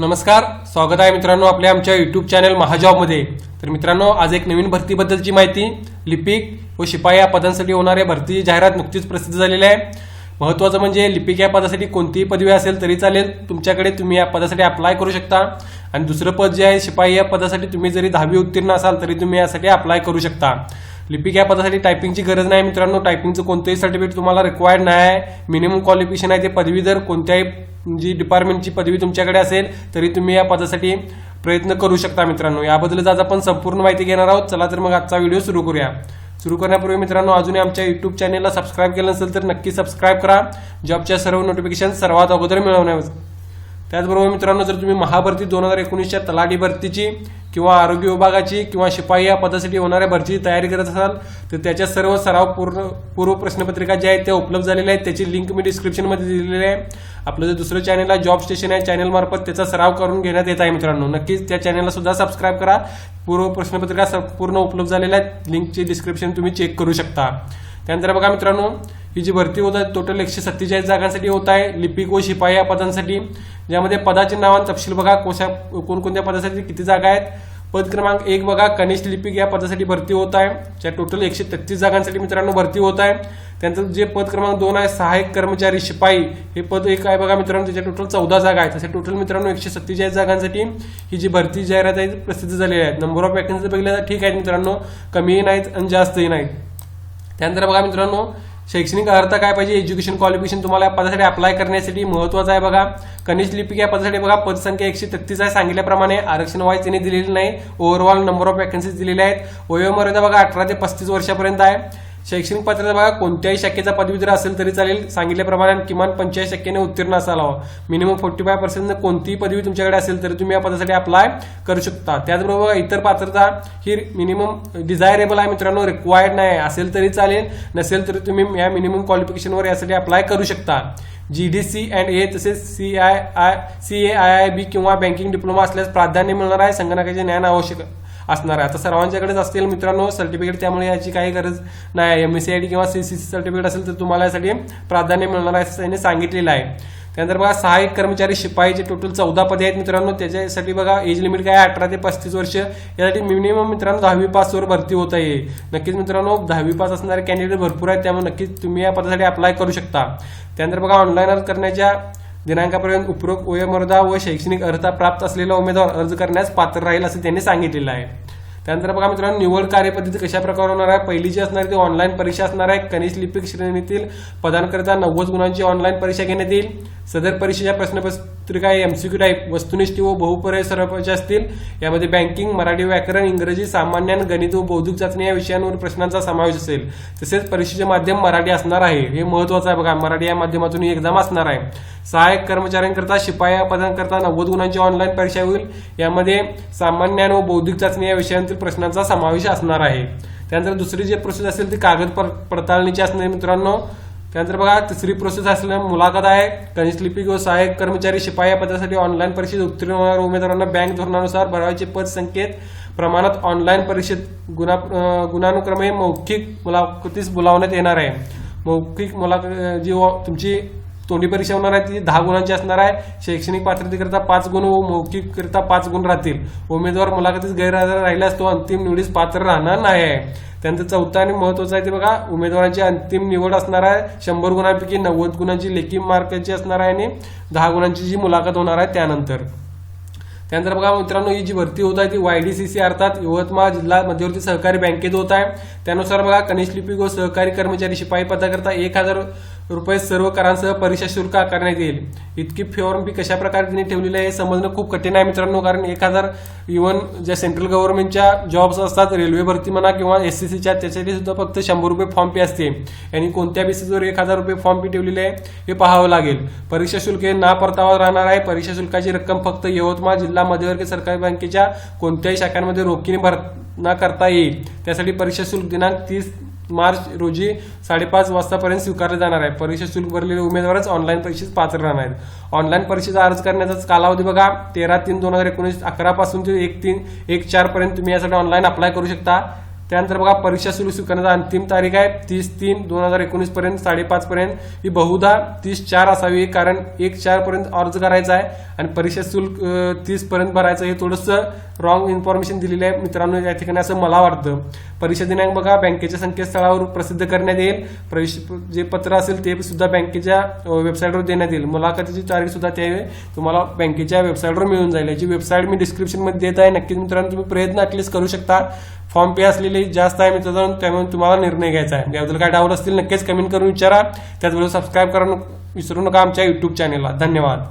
नमस्कार स्वागत आहे मित्रांनो आपल्या आमच्या युट्यूब चॅनल महाजॉबमध्ये. तर मित्रांनो आज एक नवीन भरतीबद्दलची माहिती लिपिक व शिपाई या पदांसाठी होणाऱ्या भरतीची जाहिरात नुकतीच प्रसिद्ध झालेली आहे. महत्त्वाचं म्हणजे लिपिक या पदासाठी कोणतीही पदवी असेल तरी चालेल तुमच्याकडे तुम्ही या पदासाठी अप्लाय करू शकता. आणि दुसरं पद जे आहे शिपाई या पदासाठी तुम्ही जरी दहावी उत्तीर्ण असाल तरी तुम्ही यासाठी अप्लाय करू शकता. लिपिक या पदासाठी टायपिंगची गरज नाही मित्रांनो. टायपिंगचं कोणतंही सर्टिफिकेट तुम्हाला रिक्वायर्ड नाही. आहे मिनिमम क्वालिफिकेशन आहे ते पदवी. जर कोणत्याही जी डिपार्टमेंटची पदवी तुमच्याकडे असेल तरी तुम्ही या पदासाठी प्रयत्न करू शकता मित्रांनो. याबद्दलच आज आपण संपूर्ण माहिती घेणार आहोत. चला तर मग आजचा व्हिडिओ सुरू करूया. सुरू करण्यापूर्वी मित्रांनो अजूनही आमच्या युट्यूब चॅनेलला सबस्क्राईब केलं नसेल तर नक्की सबस्क्राईब करा. जॉबच्या सर्व नोटिफिकेशन सर्वात अगोदर मिळवण्यावर. त्याचबरोबर मित्रांनो जर तुम्ही महाभरती दोन हजार एकोणीसच्या तलाठी भरतीची किंवा आरोग्य विभागाची किंवा शिपाई या पदासाठी होणाऱ्या भरतीची तयारी करत असाल तर त्याच्या सर्व सराव पूर्ण पूर्व प्रश्नपत्रिका ज्या आहेत त्या उपलब्ध झालेल्या आहेत. त्याची लिंक मी डिस्क्रिप्शनमध्ये दिलेली आहे. आपलं जे दुसरं चॅनल आहे जॉब स्टेशन आहे चॅनलमार्फत त्याचा सराव करून घेण्यात येत आहे मित्रांनो. नक्कीच त्या चॅनलला सुद्धा सबस्क्राईब करा. पूर्व प्रश्नपत्रिका स- पूर्ण उपलब्ध झालेल्या आहेत. लिंकची डिस्क्रिप्शन तुम्ही चेक करू शकता. त्यानंतर बघा मित्रांनो ही जी भरती होत आहे टोटल एकशे सत्तेचाळीस जागांसाठी होत आहे लिपिक व शिपाई या पदांसाठी. ज्यामध्ये पदाचे नाव आणि तपशील बघा कोशा कोणकोणत्या पदासाठी किती जागा आहेत. पद क्रमांक एक बघा कनिष्ठ लिपिक या पदासाठी भरती होत आहे. ज्या टोटल एकशे तेहतीस जागांसाठी मित्रांनो भरती होत आहे. त्यानंतर जे पद क्रमांक दोन आहे सहाय्यक कर्मचारी शिपाई. हे पद एक आहे बघा मित्रांनो त्याच्या टोटल चौदा जागा आहेत. तसे टोटल मित्रांनो एकशे सत्तेचाळीस जागांसाठी ही जी भरती जाहिरात आहे प्रसिद्ध झालेली आहे. नंबर ऑफ वॅकन्सी बघितल्या तर ठीक आहेत मित्रांनो कमीही नाहीत आणि जास्तही नाहीत. त्यानंतर बघा मित्रांनो शैक्षणिक अर्हता काय पाहिजे? एज्युकेशन क्वालिफिकेशन तुम्हाला या पदासाठी अप्लाय करण्यासाठी महत्वाचं आहे बघा. कनिष्ठ लिपिक या पदासाठी बघा पदसंख्या एकशे तेहतीस आहे सांगितल्याप्रमाणे. आरक्षण वाईज त्यांनी दिलेली नाही. ओव्हरऑल नंबर ऑफ वॅकन्सीज दिलेल्या आहेत. वयोमर्यादा बघा अठरा ते पस्तीस वर्षापर्यंत आहे. शैक्षणिक पात्रता बघा कोणत्याही शाखेचा पदवीधर असेल तरी चालेल. सांगितल्याप्रमाणे किमान पंचाळीस टक्क्याने उत्तीर्ण असायला हवं मिनिमम फोर्टी फाय पर्सेंट कोणतीही पदवी तुमच्याकडे असेल तरी तुम्ही या पदासाठी अप्लाय करू शकता. त्याचबरोबर इतर पात्रता ही मिनिमम डिझायरेबल आहे मित्रांनो रिक्वायर्ड नाही असेल तरी चालेल नसेल तरी तुम्ही या मिनिमम क्वालिफिकेशनवर यासाठी अप्लाय करू शकता. G D C and A तसेच C I I C A I I B किंवा बँकिंग डिप्लोमा असल्यास प्राधान्य मिळणार आहे. संगणकाचे ज्ञान आवश्यक असणार आहे. आता सर्वांच्याकडेच असतील मित्रांनो सर्टिफिकेट त्यामुळे याची काही गरज नाही M S C I D किंवा सी सी सी सर्टिफिकेट असेल तर तुम्हाला यासाठी प्राधान्य मिळणार आहे असं त्यांनी सांगितलेलं आहे. त्यानंतर बघा सहाय्यक कर्मचारी शिपाईचे टोटल चौदा पदे आहेत मित्रांनो त्याच्यासाठी बघा एज लिमिट काय अठरा ते पस्तीस वर्ष. यासाठी मिनिमम मित्रांनो दहावी पासवर भरती होत आहे. नक्कीच मित्रांनो दहावी पास असणारे कॅन्डिडेट भरपूर आहेत त्यामुळे नक्कीच तुम्ही या पदासाठी अप्लाय करू शकता. त्यानंतर बघा ऑनलाईन अर्ज करण्याच्या दिनांकापर्यंत उपरोक्त वयोमर्यादा व शैक्षणिक अर्हता प्राप्त असलेला उमेदवार अर्ज करण्यास पात्र राहील असं त्यांनी सांगितलेलं आहे. त्यानंतर बघा मित्रांनो निवड कार्यपद्धती कशा प्रकारे होणार आहे? पहिली जी असणार ती ऑनलाईन परीक्षा असणार आहे. कनिष्ठ लिपिक श्रेणीतील पदांकरिता नव्वद गुणांची ऑनलाईन परीक्षा घेण्यात येईल. सदर परीक्षेच्या प्रश्नपत्रिका एमसीक्यू टाईप वस्तुनिष्ठ व बहुपर्याय स्वरूपाच्या असतील. यामध्ये बँकिंग मराठी व्याकरण इंग्रजी सामान्य आणि गणित व बौद्धिक चाचणी या विषयांवर प्रश्नांचा समावेश असेल. तसेच परीक्षेचे माध्यम मराठी असणार आहे. हे महत्वाचं आहे बघा. मराठी या माध्यमातून ही एक्झाम असणार आहे. सहाय्यक कर्मचाऱ्यांकरता शिपाया पदांकरता नव्वद गुणांची ऑनलाईन परीक्षा होईल. यामध्ये सामान्य व बौद्धिक चाचणी या विषयांतील प्रश्नांचा समावेश असणार आहे. त्यानंतर दुसरी जे प्रोसेस असेल ती कागद पडताळणीची असणार मित्रांनो. त्यानंतर बघा तिसरी प्रोसेस असलेल्या मुलाखत आहे. कनिष्ठ लिपिक व सहाय्यक कर्मचारी शिपाई या पदासाठी ऑनलाईन परीक्षेत उत्तीर्ण होणाऱ्या उमेदवारांना बँक धोरणानुसार भरावाचे पद संकेत. प्रमाणात ऑनलाईन परीक्षेत गुणा गुणानुक्रमे मौखिक मुलाखतीस बोलावण्यात येणार आहे. मौखिक मुलाखत जी व- तुमची तोंडी परीक्षा होणार आहे ती दहा गुणांची असणार आहे. शैक्षणिक पात्रतेकरिता पाच गुण व मौखिककरिता पाच गुण राहतील. उमेदवार मुलाखतीस गैरहजर राहिल्यास तो अंतिम निवडीस पात्र राहणार नाही. आहे त्यानंतर चौथा आणि महत्वाचं आहे ते बघा उमेदवारांची अंतिम निवड असणार आहे. शंभर गुणांपैकी नव्वद गुणांची लेखी मार्काची असणार आहे आणि दहा गुणांची जी मुलाखत होणार आहे त्यानंतर. त्यानंतर बघा मित्रांनो ही जी भरती होत आहे ती वायडीसीसी अर्थात यवतमाळ जिल्हा मध्यवर्ती सहकारी बँकेत होत आहे. त्यानुसार बघा कनिष्ठ लिपिक व सहकारी कर्मचारी शिपाई पदाकरता एक हजार रुपये सर्व करांसह परीक्षा शुल्क आकारण्यात येईल. इतकी फॉर्म फी कशा प्रकारे त्यांनी ठेवलेली आहे हे समजणं खूप कठीण आहे मित्रांनो कारण एक हजार इव्हन ज्या सेंट्रल गव्हर्नमेंटच्या जॉब्स असतात रेल्वे भरती म्हणा किंवा एस सी सीच्या त्याच्यासाठी सुद्धा फक्त शंभर रुपये फॉर्म फी असते. आणि कोणत्या बेसिसवर एक हजार रुपये फॉर्म फी ठेवलेली आहे हे पाहावं लागेल. परीक्षा शुल्क हे ना परतावा राहणार आहे. परीक्षा शुल्काची रक्कम फक्त यवतमाळ जिल्हा मध्यवर्ती सरकारी बँकेच्या कोणत्याही शाखांमध्ये रोखीने भरणा करता येईल. त्यासाठी परीक्षा शुल्क दिनांक तीस मार्च रोजी साडेपाच वाजतापर्यंत स्वीकारले जाणार आहे. परीक्षा शुल्क भरलेले उमेदवारच ऑनलाईन परीक्षेत पात्र राहणार आहेत. ऑनलाईन परीक्षेचा अर्ज करण्याचा कालावधी बघा. तेरा तीन दोन हजार एकोणीस अकरा पासून ते एक तीन एक चार पर्यंत तुम्ही यासाठी ऑनलाईन अप्लाय करू शकता. त्यानंतर बघा परीक्षा सुरू करण्याचा अंतिम तारीख आहे तीस तीन दोन हजार एकोणीस पर्यंत साडेपाच पर्यंत. ही बहुधा तीस चार असावी कारण एक चार पर्यंत अर्ज करायचा आहे आणि परीक्षा शुल्क तीस पर्यंत भरायचं हे थोडंसं रॉंग इन्फॉर्मेशन दिलेलं आहे मित्रांनो या ठिकाणी असं मला वाटतं. परीक्षा दिनांक बघा बँकेच्या संकेतस्थळावर प्रसिद्ध करण्यात येईल. प्रवेश- जे पत्र असेल ते सुद्धा बँकेच्या वेबसाईटवर देण्यात येईल. मुलाखतीची तारीख सुद्धा ते तुम्हाला बँकेच्या वेबसाईटवर मिळून जाईल. याची वेबसाईट मी डिस्क्रिप्शनमध्ये देत आहे. नक्कीच मित्रांनो तुम्ही प्रयत्न ॲटलीस्ट करू शकता. फॉर्म पे असलेली जास्त आहे मित्रांनो त्यामुळे तुम्हाला निर्णय घ्यायचा आहे. याबद्दल काय डाऊट असतील नक्कीच कमेंट करून विचारा. त्याचबरोबर सबस्क्राईब करून विसरू नका आमच्या युट्यूब चॅनेलला धन्यवाद.